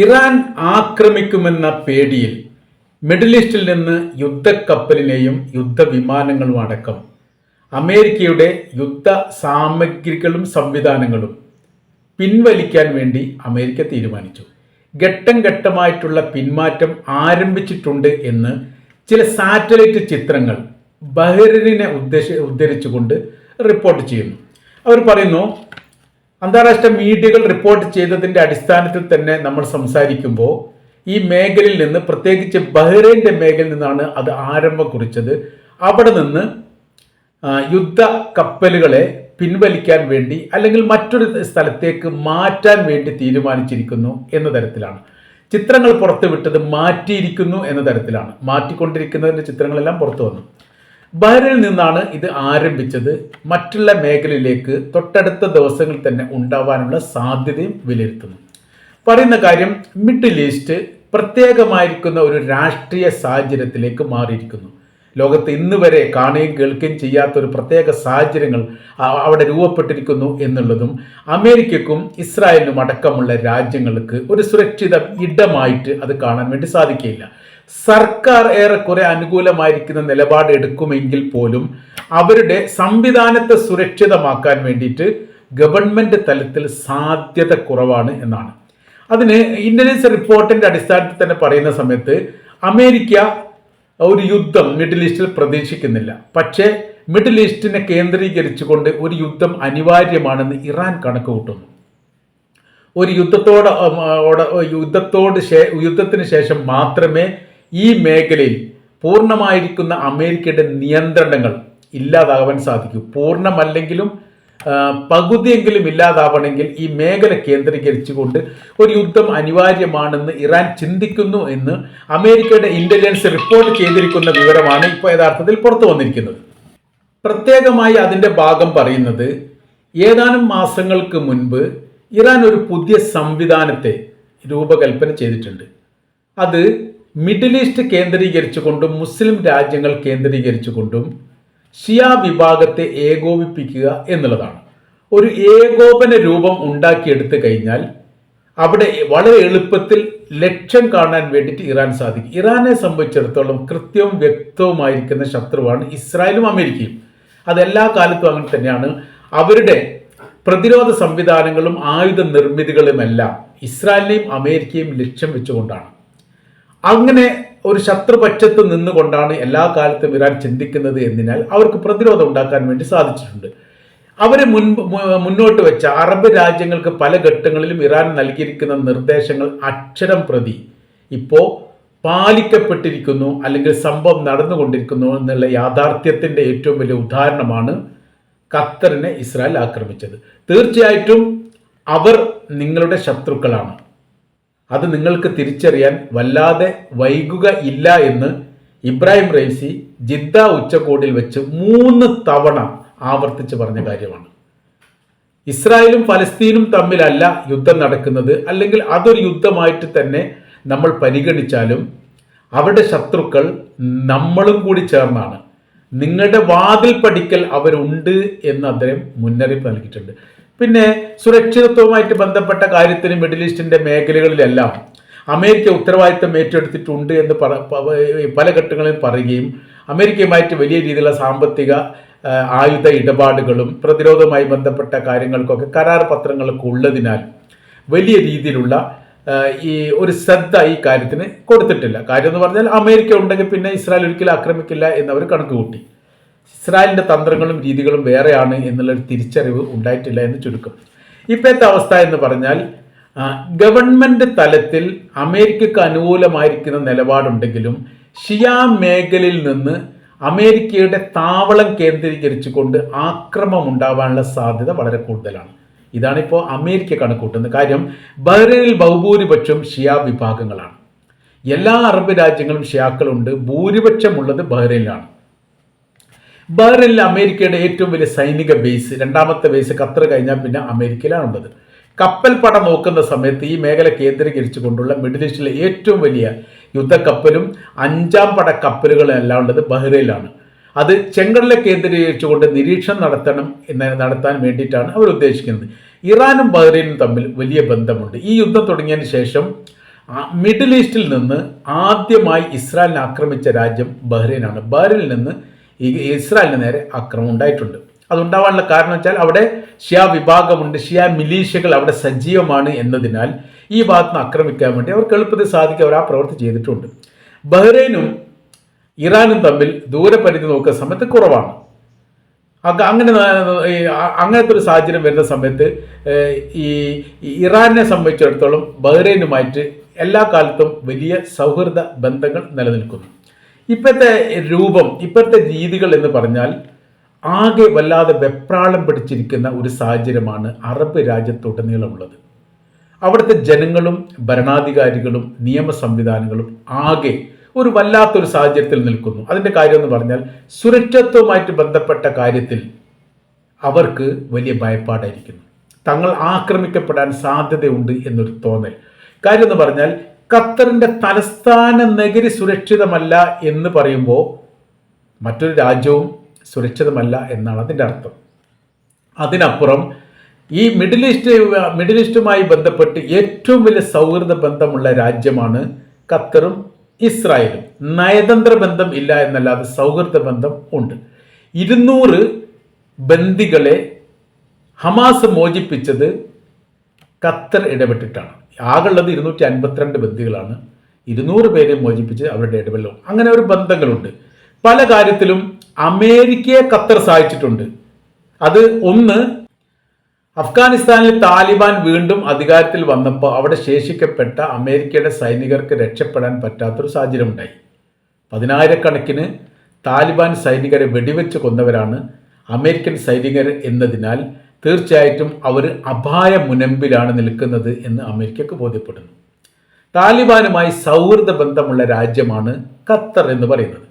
Iran ആക്രമിക്കുമെന്ന പേടിയിൽ middle ഈസ്റ്റിൽ നിന്ന് യുദ്ധക്കപ്പലിനെയും യുദ്ധവിമാനങ്ങളും അടക്കം അമേരിക്കയുടെ യുദ്ധ സാമഗ്രികളും സംവിധാനങ്ങളും പിൻവലിക്കാൻ വേണ്ടി അമേരിക്ക തീരുമാനിച്ചു. ഘട്ടം ഘട്ടമായിട്ടുള്ള പിന്മാറ്റം ആരംഭിച്ചിട്ടുണ്ട് എന്ന് ചില സാറ്റലൈറ്റ് ചിത്രങ്ങൾ ബഹ്റിനെ ഉദ്ദേശ ഉദ്ധരിച്ചുകൊണ്ട് റിപ്പോർട്ട് ചെയ്യുന്നു. അവർ പറയുന്നു അന്താരാഷ്ട്ര മീഡിയകൾ റിപ്പോർട്ട് ചെയ്തതിന്റെ അടിസ്ഥാനത്തിൽ തന്നെ നമ്മൾ സംസാരിക്കുമ്പോൾ ഈ മേഖലയിൽ നിന്ന് പ്രത്യേകിച്ച് ബഹ്റൈന്റെ മേഖലയിൽ നിന്നാണ് അത് ആരംഭം കുറിച്ചത്. അവിടെ നിന്ന് യുദ്ധ കപ്പലുകളെ പിൻവലിക്കാൻ വേണ്ടി അല്ലെങ്കിൽ മറ്റൊരു സ്ഥലത്തേക്ക് മാറ്റാൻ വേണ്ടി തീരുമാനിച്ചിരിക്കുന്നു എന്ന തരത്തിലാണ്. ചിത്രങ്ങൾ പുറത്തുവിട്ടത് മാറ്റിയിരിക്കുന്നു എന്ന തരത്തിലാണ്. മാറ്റിക്കൊണ്ടിരിക്കുന്നതിന്റെ ചിത്രങ്ങളെല്ലാം പുറത്തു വന്നു ബഹ്റിനിൽ നിന്നാണ് ഇത് ആരംഭിച്ചത്. മറ്റുള്ള മേഖലയിലേക്ക് തൊട്ടടുത്ത ദിവസങ്ങളിൽ തന്നെ ഉണ്ടാവാനുള്ള സാധ്യതയും വിലയിരുത്തുന്നു. പറയുന്ന കാര്യം മിഡിൽ ഈസ്റ്റ് പ്രത്യേകമായിരിക്കുന്ന ഒരു രാഷ്ട്രീയ സാഹചര്യത്തിലേക്ക് മാറിയിരിക്കുന്നു. ലോകത്ത് ഇന്ന് വരെ കാണുകയും കേൾക്കുകയും ചെയ്യാത്ത ഒരു പ്രത്യേക സാഹചര്യങ്ങൾ അവിടെ രൂപപ്പെട്ടിരിക്കുന്നു എന്നുള്ളതും അമേരിക്കക്കും ഇസ്രായേലിനും അടക്കമുള്ള രാജ്യങ്ങൾക്ക് ഒരു സുരക്ഷിത ഇടമായിട്ട് അത് കാണാൻ വേണ്ടി സാധിക്കുകയില്ല. സർക്കാർ ഏറെക്കുറെ അനുകൂലമായിരിക്കുന്ന നിലപാട് എടുക്കുമെങ്കിൽ പോലും അവരുടെ സംവിധാനത്തെ സുരക്ഷിതമാക്കാൻ വേണ്ടിയിട്ട് ഗവൺമെന്റ് തലത്തിൽ സാധ്യത കുറവാണ് എന്നാണ്. അതിന് ഇന്റലിജൻസ് റിപ്പോർട്ടിന്റെ അടിസ്ഥാനത്തിൽ തന്നെ പറയുന്ന സമയത്ത് അമേരിക്ക ഒരു യുദ്ധം മിഡിൽ ഈസ്റ്റിൽ പ്രതീക്ഷിക്കുന്നില്ല. പക്ഷേ മിഡിൽ ഈസ്റ്റിനെ കേന്ദ്രീകരിച്ചുകൊണ്ട് ഒരു യുദ്ധം അനിവാര്യമാണെന്ന് ഇറാൻ കണക്ക് കൂട്ടുന്നു ഒരു യുദ്ധത്തോട് യുദ്ധത്തോട് യുദ്ധത്തിന് ശേഷം മാത്രമേ ഈ മേഖലയിൽ പൂർണമായിരിക്കുന്ന അമേരിക്കയുടെ നിയന്ത്രണങ്ങൾ ഇല്ലാതാവാൻ സാധിക്കും. പൂർണമല്ലെങ്കിലും പകുതിയെങ്കിലും ഇല്ലാതാവണമെങ്കിൽ ഈ മേഖല കേന്ദ്രീകരിച്ചുകൊണ്ട് ഒരു യുദ്ധം അനിവാര്യമാണെന്ന് ഇറാൻ ചിന്തിക്കുന്നു എന്ന് അമേരിക്കയുടെ ഇന്റലിജൻസ് റിപ്പോർട്ട് ചെയ്തിരിക്കുന്ന വിവരമാണ് ഇപ്പോൾ യഥാർത്ഥത്തിൽ പുറത്തു വന്നിരിക്കുന്നത്. പ്രത്യേകമായി അതിന്റെ ഭാഗം പറയുന്നത് ഏതാനും മാസങ്ങൾക്ക് മുൻപ് ഇറാൻ ഒരു പുതിയ സംവിധാനത്തെ രൂപകൽപ്പന ചെയ്തിട്ടുണ്ട്. അത് മിഡിൽ ഈസ്റ്റ് കേന്ദ്രീകരിച്ചുകൊണ്ടും മുസ്ലിം രാജ്യങ്ങൾ കേന്ദ്രീകരിച്ചുകൊണ്ടും ഷിയ വിഭാഗത്തെ ഏകോപിപ്പിക്കുക എന്നുള്ളതാണ്. ഒരു ഏകോപന രൂപം ഉണ്ടാക്കിയെടുത്തു കഴിഞ്ഞാൽ അവിടെ വളരെ എളുപ്പത്തിൽ ലക്ഷ്യം കാണാൻ വേണ്ടിയിട്ട് ഇറാൻ സാധിക്കും. ഇറാനെ സംബന്ധിച്ചിടത്തോളം കൃത്യവും വ്യക്തവുമായിരിക്കുന്ന ശത്രുവാണ് ഇസ്രായേലും അമേരിക്കയും. അതെല്ലാ കാലത്തും അങ്ങനെ തന്നെയാണ്. അവരുടെ പ്രതിരോധ സംവിധാനങ്ങളും ആയുധ നിർമ്മിതികളുമെല്ലാം ഇസ്രായേലിനെയും അമേരിക്കയും ലക്ഷ്യം വെച്ചുകൊണ്ടാണ്. അങ്ങനെ ഒരു ശത്രുപക്ഷത്ത് നിന്നുകൊണ്ടാണ് എല്ലാ കാലത്തും ഇറാൻ ചിന്തിക്കുന്നത് എന്നതിനാൽ അവർക്ക് പ്രതിരോധം ഉണ്ടാക്കാൻ വേണ്ടി സാധിച്ചിട്ടുണ്ട്. അവരെ മുൻപ് മുന്നോട്ട് വെച്ച അറബ് രാജ്യങ്ങൾക്ക് പല ഘട്ടങ്ങളിലും ഇറാൻ നൽകിയിരിക്കുന്ന നിർദ്ദേശങ്ങൾ അക്ഷരം പ്രതി. ഇപ്പോൾ പാലിക്കപ്പെട്ടിരിക്കുന്നു അല്ലെങ്കിൽ സംഭവം നടന്നുകൊണ്ടിരിക്കുന്നു എന്നുള്ള യാഥാർത്ഥ്യത്തിന്റെ ഏറ്റവും വലിയ ഉദാഹരണമാണ് ഖത്തറിനെ ഇസ്രായേൽ ആക്രമിച്ചത്. തീർച്ചയായിട്ടും അവർ നിങ്ങളുടെ ശത്രുക്കളാണ്. അത് നിങ്ങൾക്ക് തിരിച്ചറിയാൻ വല്ലാതെ വൈകുക ഇല്ല എന്ന് ഇബ്രാഹിം റൈസി ജിദ്ദ ഉച്ചകോടിൽ വെച്ച് മൂന്ന് തവണ ആവർത്തിച്ച് പറഞ്ഞ കാര്യമാണ്. ഇസ്രായേലും ഫലസ്തീനും തമ്മിലല്ല യുദ്ധം നടക്കുന്നത്. അല്ലെങ്കിൽ അതൊരു യുദ്ധമായിട്ട് തന്നെ നമ്മൾ പരിഗണിച്ചാലും അവരുടെ ശത്രുക്കൾ നമ്മളും കൂടി ചേർന്നാണ്. നിങ്ങളുടെ വാതിൽ പഠിക്കൽ അവരുണ്ട് എന്ന് അദ്ദേഹം മുന്നറിയിപ്പ് നൽകിയിട്ടുണ്ട്. പിന്നെ സുരക്ഷിതത്വവുമായിട്ട് ബന്ധപ്പെട്ട കാര്യത്തിന് മിഡിൽ ഈസ്റ്റിന്റെ മേഖലകളിലെല്ലാം അമേരിക്ക ഉത്തരവാദിത്തം ഏറ്റെടുത്തിട്ടുണ്ട് എന്ന് പല ഘട്ടങ്ങളിൽ പറയുകയും അമേരിക്കയുമായിട്ട് വലിയ രീതിയിലുള്ള സാമ്പത്തിക ആയുധ ഇടപാടുകളും പ്രതിരോധവുമായി ബന്ധപ്പെട്ട കാര്യങ്ങൾക്കൊക്കെ കരാർ പത്രങ്ങളൊക്കെ ഉള്ളതിനാൽ വലിയ രീതിയിലുള്ള ഈ ഒരു ശ്രദ്ധ ഈ കാര്യത്തിന് കൊടുത്തിട്ടില്ല. കാര്യം എന്ന് പറഞ്ഞാൽ അമേരിക്ക ഉണ്ടെങ്കിൽ പിന്നെ ഇസ്രായേൽ ഒരിക്കലും ആക്രമിക്കില്ല എന്നവർ കണക്ക് കൂട്ടി ഇസ്രായേലിന്റെ തന്ത്രങ്ങളും രീതികളും വേറെയാണ് എന്നുള്ളൊരു തിരിച്ചറിവ് ഉണ്ടായിട്ടില്ല എന്ന് ചുരുക്കം. ഇപ്പോഴത്തെ അവസ്ഥ എന്ന് പറഞ്ഞാൽ ഗവൺമെന്റ് തലത്തിൽ അമേരിക്കക്ക് അനുകൂലമായിരിക്കുന്ന നിലപാടുണ്ടെങ്കിലും ഷിയ മേഖലയിൽ നിന്ന് അമേരിക്കയുടെ താവളം കേന്ദ്രീകരിച്ചുകൊണ്ട് ആക്രമം ഉണ്ടാവാനുള്ള സാധ്യത വളരെ കൂടുതലാണ്. ഇതാണിപ്പോൾ അമേരിക്ക കണക്കൂട്ടുന്നത്. കാര്യം ബഹ്റൈനിൽ ബഹുഭൂരിപക്ഷം ഷിയ വിഭാഗങ്ങളാണ്. എല്ലാ അറബ് രാജ്യങ്ങളും ഷിയാക്കളുണ്ട്. ഭൂരിപക്ഷമുള്ളത് ബഹ്റൈനിലാണ്. ബഹ്റൈനിൽ അമേരിക്കയുടെ ഏറ്റവും വലിയ സൈനിക ബേസ് രണ്ടാമത്തെ ബേസ് ഖത്തർ കഴിഞ്ഞാൽ പിന്നെ അമേരിക്കയിലാണുള്ളത്. കപ്പൽ പട നോക്കുന്ന സമയത്ത് ഈ മേഖല കേന്ദ്രീകരിച്ചുകൊണ്ടുള്ള മിഡിൽ ഈസ്റ്റിലെ ഏറ്റവും വലിയ യുദ്ധക്കപ്പലും അഞ്ചാം പട കപ്പലുകളും എല്ലാം ഉള്ളത് ബഹ്റൈനിലാണ്. അത് ചെങ്കടലെ കേന്ദ്രീകരിച്ചുകൊണ്ട് നിരീക്ഷണം നടത്തണം എന്ന് നടത്താൻ വേണ്ടിയിട്ടാണ് അവർ ഉദ്ദേശിക്കുന്നത്. ഇറാനും ബഹ്റൈനും തമ്മിൽ വലിയ ബന്ധമുണ്ട്. ഈ യുദ്ധം തുടങ്ങിയതിന് ശേഷം മിഡിൽ ഈസ്റ്റിൽ നിന്ന് ആദ്യമായി ഇസ്രായേലിനെ ആക്രമിച്ച രാജ്യം ബഹ്റൈനാണ്. ബഹ്റൈനിൽ നിന്ന് ഈ ഇസ്രായേലിന് നേരെ ആക്രമണം ഉണ്ടായിട്ടുണ്ട്. അതുണ്ടാവാനുള്ള കാരണം വെച്ചാൽ അവിടെ ഷിയ വിഭാഗമുണ്ട്. ഷിയ മിലീഷ്യകൾ അവിടെ സജീവമാണ് എന്നതിനാൽ ഈ ഭാഗത്ത് നിന്ന് ആക്രമിക്കാൻ വേണ്ടി അവർക്ക് എളുപ്പത്തിൽ സാധിക്കും. അവർ ആ പ്രവൃത്തി ചെയ്തിട്ടുണ്ട്. ബഹ്റൈനും ഇറാനും തമ്മിൽ ദൂരപരിധി നോക്കുന്ന സമയത്ത് കുറവാണ്. അങ്ങനെ അങ്ങനത്തെ ഒരു സാഹചര്യം വരുന്ന സമയത്ത് ഈ ഇറാനെ സംബന്ധിച്ചിടത്തോളം ബഹ്റൈനുമായിട്ട് എല്ലാ കാലത്തും വലിയ സൗഹൃദ ബന്ധങ്ങൾ നിലനിൽക്കുന്നു. ഇപ്പോഴത്തെ രൂപം ഇപ്പോഴത്തെ രീതികൾ എന്ന് പറഞ്ഞാൽ ആകെ വല്ലാതെ വെപ്രാളം പിടിച്ചിരിക്കുന്ന ഒരു സാഹചര്യമാണ് അറബ് രാജ്യത്തുടനീളമുള്ളത് അവിടുത്തെ ജനങ്ങളും ഭരണാധികാരികളും നിയമ സംവിധാനങ്ങളും ആകെ ഒരു വല്ലാത്തൊരു സാഹചര്യത്തിൽ നിൽക്കുന്നു. അതിന്റെ കാര്യം എന്ന് പറഞ്ഞാൽ സുരക്ഷിതത്വവുമായിട്ട് ബന്ധപ്പെട്ട കാര്യത്തിൽ അവർക്ക് വലിയ ഭയപ്പാടായിരിക്കുന്നു. തങ്ങൾ ആക്രമിക്കപ്പെടാൻ സാധ്യതയുണ്ട് എന്നൊരു തോന്നൽ. കാര്യം എന്ന് പറഞ്ഞാൽ ഖത്തറിന്റെ തലസ്ഥാന നഗരി സുരക്ഷിതമല്ല എന്ന് പറയുമ്പോൾ മറ്റൊരു രാജ്യവും സുരക്ഷിതമല്ല എന്നാണ് അതിന്റെ അർത്ഥം. അതിനപ്പുറം ഈ മിഡിൽ ഈസ്റ്റ് മിഡിൽ ഈസ്റ്റുമായി ബന്ധപ്പെട്ട് ഏറ്റവും വലിയ സൗഹൃദ ബന്ധമുള്ള രാജ്യമാണ് ഖത്തറും ഇസ്രായേലും. നയതന്ത്ര ബന്ധം ഇല്ല എന്നല്ലാതെ സൗഹൃദ ബന്ധം ഉണ്ട്. ഇരുന്നൂറ് ബന്ദികളെ ഹമാസ് മോചിപ്പിച്ചത് ഖത്തർ ഇടപെട്ടിട്ടാണ്. ആകുള്ളത് ഇരുന്നൂറ്റി അൻപത്തിരണ്ട് ബന്ദികളാണ് ഇരുന്നൂറ് പേരെ മോചിപ്പിച്ച് അവരുടെ ഇടപെടലും. അങ്ങനെ ഒരു ബന്ധങ്ങളുണ്ട്. പല കാര്യത്തിലും അമേരിക്കയെ ഖത്തർ സഹായിച്ചിട്ടുണ്ട്. അത് ഒന്ന് അഫ്ഗാനിസ്ഥാനിൽ താലിബാൻ വീണ്ടും അധികാരത്തിൽ വന്നപ്പോൾ അവിടെ ശേഷിക്കപ്പെട്ട അമേരിക്കയുടെ സൈനികർക്ക് രക്ഷപ്പെടാൻ പറ്റാത്തൊരു സാഹചര്യം ഉണ്ടായി പതിനായിരക്കണക്കിന് താലിബാൻ സൈനികരെ വെടിവെച്ച് കൊന്നവരാണ് അമേരിക്കൻ സൈനികർ എന്നതിനാൽ തീർച്ചയായിട്ടും അവർ അപായ മുനമ്പിലാണ് നിൽക്കുന്നത് എന്ന് അമേരിക്കക്ക് ബോധ്യപ്പെടുന്നു. താലിബാനുമായി സൗഹൃദ ബന്ധമുള്ള രാജ്യമാണ് ഖത്തർ എന്ന് പറയുന്നത്.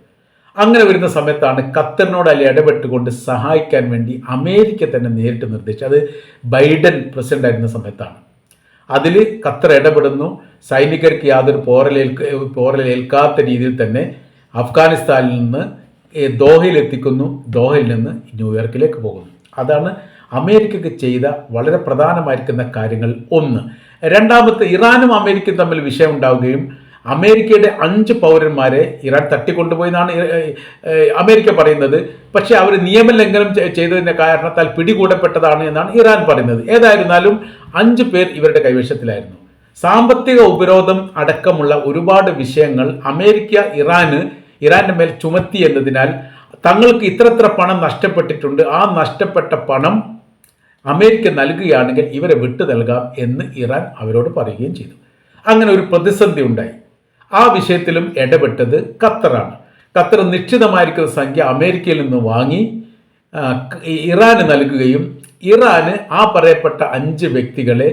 അങ്ങനെ വരുന്ന സമയത്താണ് ഖത്തറിനോട് അല്ലെ ഇടപെട്ടുകൊണ്ട് സഹായിക്കാൻ വേണ്ടി അമേരിക്ക തന്നെ നേരിട്ട് നിർദ്ദേശിച്ചത്. അത് ബൈഡൻ പ്രസിഡന്റ് ആയിരുന്ന സമയത്താണ്. അതിൽ ഖത്തർ ഇടപെടുന്നു. സൈനികർക്ക് യാതൊരു പോറലേൽക്ക പോറലേൽക്കാത്ത രീതിയിൽ തന്നെ അഫ്ഗാനിസ്ഥാനിൽ നിന്ന് ദോഹയിലെത്തിക്കുന്നു. ദോഹയിൽ നിന്ന് ന്യൂയോർക്കിലേക്ക് പോകുന്നു. അതാണ് അമേരിക്കക്ക് ചെയ്ത വളരെ പ്രധാനമായിരിക്കുന്ന കാര്യങ്ങൾ ഒന്ന്. രണ്ടാമത്തെ ഇറാനും അമേരിക്കയും തമ്മിൽ വിഷയം ഉണ്ടാവുകയും അമേരിക്കയുടെ അഞ്ച് പൗരന്മാരെ ഇറാൻ തട്ടിക്കൊണ്ടുപോയി എന്നാണ് അമേരിക്ക പറയുന്നത്. പക്ഷേ അവർ നിയമലംഘനം ചെയ്തതിന്റെ കാരണത്താൽ പിടികൂടപ്പെട്ടതാണ് എന്നാണ് ഇറാൻ പറയുന്നത്. ഏതായിരുന്നാലും അഞ്ച് പേർ ഇവരുടെ കൈവശത്തിലായിരുന്നു. സാമ്പത്തിക ഉപരോധം അടക്കമുള്ള ഒരുപാട് വിഷയങ്ങൾ അമേരിക്ക ഇറാന് ഇറാന്റെ മേൽ ചുമത്തി എന്നതിനാൽ തങ്ങൾക്ക് ഇത്രത്ര പണം നഷ്ടപ്പെട്ടിട്ടുണ്ട്. ആ നഷ്ടപ്പെട്ട പണം അമേരിക്ക നൽകുകയാണെങ്കിൽ ഇവരെ വിട്ടു നൽകാം എന്ന് ഇറാൻ അവരോട് പറയുകയും ചെയ്തു. അങ്ങനെ ഒരു പ്രതിസന്ധി ഉണ്ടായി. ആ വിഷയത്തിലും ഇടപെട്ടത് ഖത്തറാണ്. ഖത്തർ നിശ്ചിതമായിരിക്കുന്ന സംഖ്യ അമേരിക്കയിൽ നിന്ന് വാങ്ങി ഇറാന് നൽകുകയും ഇറാന് ആ പറയപ്പെട്ട അഞ്ച് വ്യക്തികളെ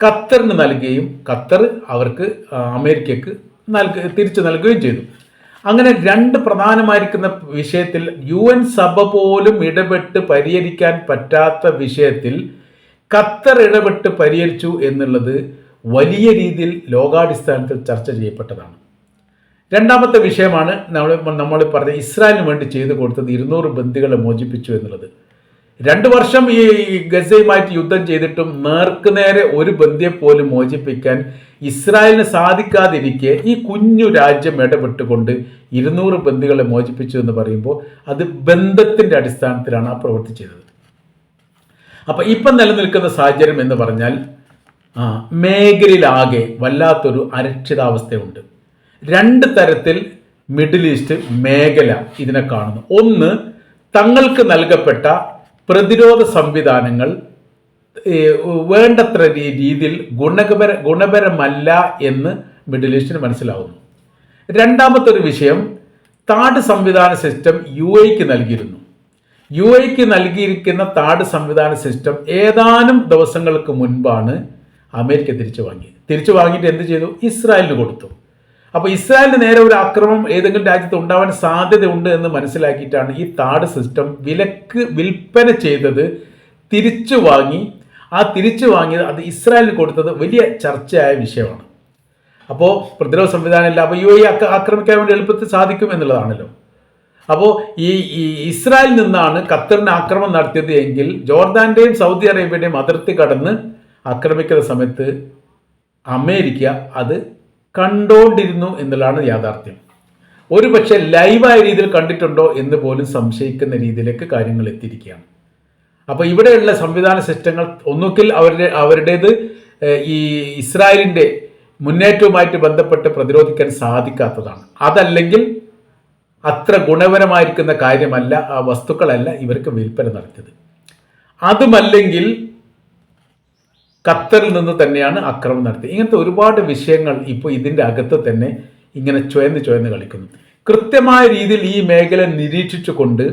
ഖത്തറിന് നൽകുകയും ഖത്തർ അവർക്ക് അമേരിക്കക്ക് നൽക തിരിച്ചു നൽകുകയും ചെയ്തു. അങ്ങനെ രണ്ട് പ്രധാനമായിരിക്കുന്ന വിഷയത്തിൽ യു എൻ സഭ പോലും ഇടപെട്ട് പരിഹരിക്കാൻ പറ്റാത്ത വിഷയത്തിൽ ഖത്തർ ഇടപെട്ട് പരിഹരിച്ചു എന്നുള്ളത് വലിയ രീതിയിൽ ലോകാടിസ്ഥാനത്തിൽ ചർച്ച ചെയ്യപ്പെട്ടതാണ്. രണ്ടാമത്തെ വിഷയമാണ് നമ്മൾ നമ്മൾ പറഞ്ഞ ഇസ്രായേലിന് വേണ്ടി ചെയ്തു കൊടുത്തത് ഇരുന്നൂറ് ബന്ദികളെ മോചിപ്പിച്ചു എന്നുള്ളത്. രണ്ടു വർഷം ഈ ഗസയുമായിട്ട് യുദ്ധം ചെയ്തിട്ടും നേർക്കുനേരെ ഒരു ബന്ധിയെ പോലും മോചിപ്പിക്കാൻ ഇസ്രായേലിന് സാധിക്കാതിരിക്കെ ഈ കുഞ്ഞു രാജ്യം ഇടപെട്ടുകൊണ്ട് ഇരുന്നൂറ് ബന്ധികളെ മോചിപ്പിച്ചു എന്ന് പറയുമ്പോൾ അത് ബന്ധത്തിന്റെ അടിസ്ഥാനത്തിലാണ് ആ പ്രവൃത്തി ചെയ്തത്. അപ്പൊ ഇപ്പം നിലനിൽക്കുന്ന സാഹചര്യം എന്ന് പറഞ്ഞാൽ മേഖലയിലാകെ വല്ലാത്തൊരു അരക്ഷിതാവസ്ഥയുണ്ട്. രണ്ട് തരത്തിൽ മിഡിൽ ഈസ്റ്റ് മേഖല ഇതിനെ കാണുന്നു. ഒന്ന് തങ്ങൾക്ക് നൽകപ്പെട്ട പ്രതിരോധ സംവിധാനങ്ങൾ വേണ്ടത്ര രീതിയിൽ ഗുണകര ഗുണപരമല്ല എന്ന് മിഡിൽ ഈസ്റ്റിന് മനസ്സിലാവുന്നു. രണ്ടാമത്തെ ഒരു വിഷയം താട് സംവിധാന സിസ്റ്റം യു എക്ക് നൽകിയിരുന്നു. യു എക്ക് നൽകിയിരിക്കുന്ന താട് സംവിധാന സിസ്റ്റം ഏതാനും ദിവസങ്ങൾക്ക് മുൻപാണ് അമേരിക്ക തിരിച്ചു വാങ്ങിയത്. തിരിച്ചു വാങ്ങിയിട്ട് എന്ത് ചെയ്തു? ഇസ്രായേലിന് കൊടുത്തു. അപ്പോൾ ഇസ്രായേലിന് നേരെ ഒരു ആക്രമം ഏതെങ്കിലും രാജ്യത്ത് ഉണ്ടാവാൻ സാധ്യതയുണ്ട് എന്ന് മനസ്സിലാക്കിയിട്ടാണ് ഈ താട് സിസ്റ്റം വിലക്ക് വിൽപ്പന ചെയ്തത് തിരിച്ചു വാങ്ങി. ആ തിരിച്ചു വാങ്ങിയത് അത് ഇസ്രായേലിന് കൊടുത്തത് വലിയ ചർച്ചയായ വിഷയമാണ്. അപ്പോൾ പ്രതിരോധ സംവിധാനം ഇല്ല. അപ്പോൾ യു എ ആക്രമിക്കാൻ വേണ്ടി എളുപ്പത്തിൽ സാധിക്കും എന്നുള്ളതാണല്ലോ. അപ്പോൾ ഈ ഈ ഇസ്രായേലിൽ നിന്നാണ് ഖത്തറിന് ആക്രമണം നടത്തിയത് എങ്കിൽ ജോർദാന്റെയും സൗദി അറേബ്യയുടെയും അതിർത്തി കടന്ന് ആക്രമിക്കുന്ന സമയത്ത് അമേരിക്ക അത് കണ്ടോണ്ടിരുന്നു എന്നുള്ളതാണ് യാഥാർത്ഥ്യം. ഒരു പക്ഷേ ലൈവായ രീതിയിൽ കണ്ടിട്ടുണ്ടോ എന്ന് പോലും സംശയിക്കുന്ന രീതിയിലേക്ക് കാര്യങ്ങൾ എത്തിയിരിക്കുകയാണ്. അപ്പോൾ ഇവിടെയുള്ള സംവിധാന സിസ്റ്റങ്ങൾ ഒന്നുകിൽ അവരുടെ അവരുടേത് ഈ ഇസ്രായേലിന്റെ മുന്നേറ്റവുമായിട്ട് ബന്ധപ്പെട്ട് പ്രതിരോധിക്കാൻ സാധിക്കാത്തതാണ്. അതല്ലെങ്കിൽ അത്ര ഗുണപരമായിരിക്കുന്ന കാര്യമല്ല ആ വസ്തുക്കളല്ല ഇവർക്ക് വിൽപ്പന നടത്തിയത്. അതുമല്ലെങ്കിൽ ഖത്തറിൽ നിന്ന് തന്നെയാണ് അക്രമം നടത്തിയത്. ഇങ്ങനത്തെ ഒരുപാട് വിഷയങ്ങൾ ഇപ്പോൾ ഇതിന്റെ അകത്ത് തന്നെ ഇങ്ങനെ ചുവന്ന് ചുവന്ന് കളിക്കുന്നു. കൃത്യമായ രീതിയിൽ ഈ മേഖല നിരീക്ഷിച്ചുകൊണ്ട്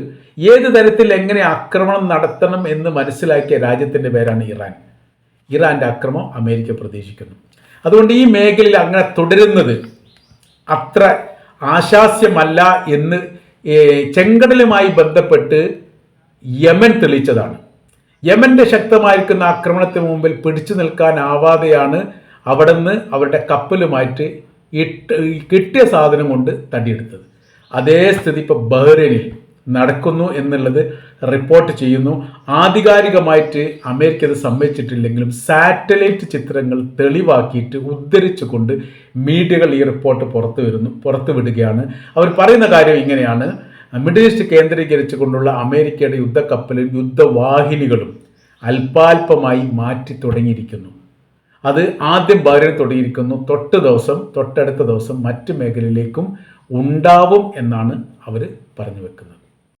ഏത് തരത്തിൽ എങ്ങനെ ആക്രമണം നടത്തണം എന്ന് മനസ്സിലാക്കിയ രാജ്യത്തിന്റെ പേരാണ് ഇറാൻ. ഇറാന്റെ ആക്രമം അമേരിക്ക പ്രതീക്ഷിക്കുന്നു. അതുകൊണ്ട് ഈ മേഖലയിൽ അങ്ങനെ തുടരുന്നത് അത്ര ആശാസ്യമല്ല എന്ന് ചെങ്കടലുമായി ബന്ധപ്പെട്ട് യമൻ തെളിയിച്ചതാണ് യമന്റെ ശക്തമായിരിക്കുന്ന ആക്രമണത്തിന് മുമ്പിൽ പിടിച്ചു നിൽക്കാനാവാതെയാണ് അവിടെ നിന്ന് അവരുടെ കപ്പലുമായിട്ട് ഇട്ട് കിട്ടിയ സാധനം കൊണ്ട് തടിയെടുത്തത്. അതേ സ്ഥിതി ഇപ്പോൾ ബഹ്റൈനിൽ നടക്കുന്നു എന്നുള്ളത് റിപ്പോർട്ട് ചെയ്യുന്നു. ആധികാരികമായിട്ട് അമേരിക്ക അത് സമ്മതിച്ചിട്ടില്ലെങ്കിലും സാറ്റലൈറ്റ് ചിത്രങ്ങൾ തെളിവാക്കിയിട്ട് ഉദ്ധരിച്ചുകൊണ്ട് മീഡിയകൾ ഈ റിപ്പോർട്ട് പുറത്തു വരുന്നു പുറത്തു വിടുകയാണ്. അവർ പറയുന്ന കാര്യം ഇങ്ങനെയാണ്. മിഡിൽ ഈസ്റ്റ് കേന്ദ്രീകരിച്ചുകൊണ്ടുള്ള അമേരിക്കയുടെ യുദ്ധക്കപ്പലും യുദ്ധവാഹിനികളും അല്പാൽപമായി മാറ്റി തുടങ്ങിയിരിക്കുന്നു. അത് ആദ്യം ബഹ്റൈൻ തുടങ്ങിയിരിക്കുന്നു. തൊട്ട് ദിവസം തൊട്ടടുത്ത ദിവസം മറ്റ് മേഖലയിലേക്കും ഉണ്ടാവും എന്നാണ് അവർ പറഞ്ഞു വെക്കുന്നത്.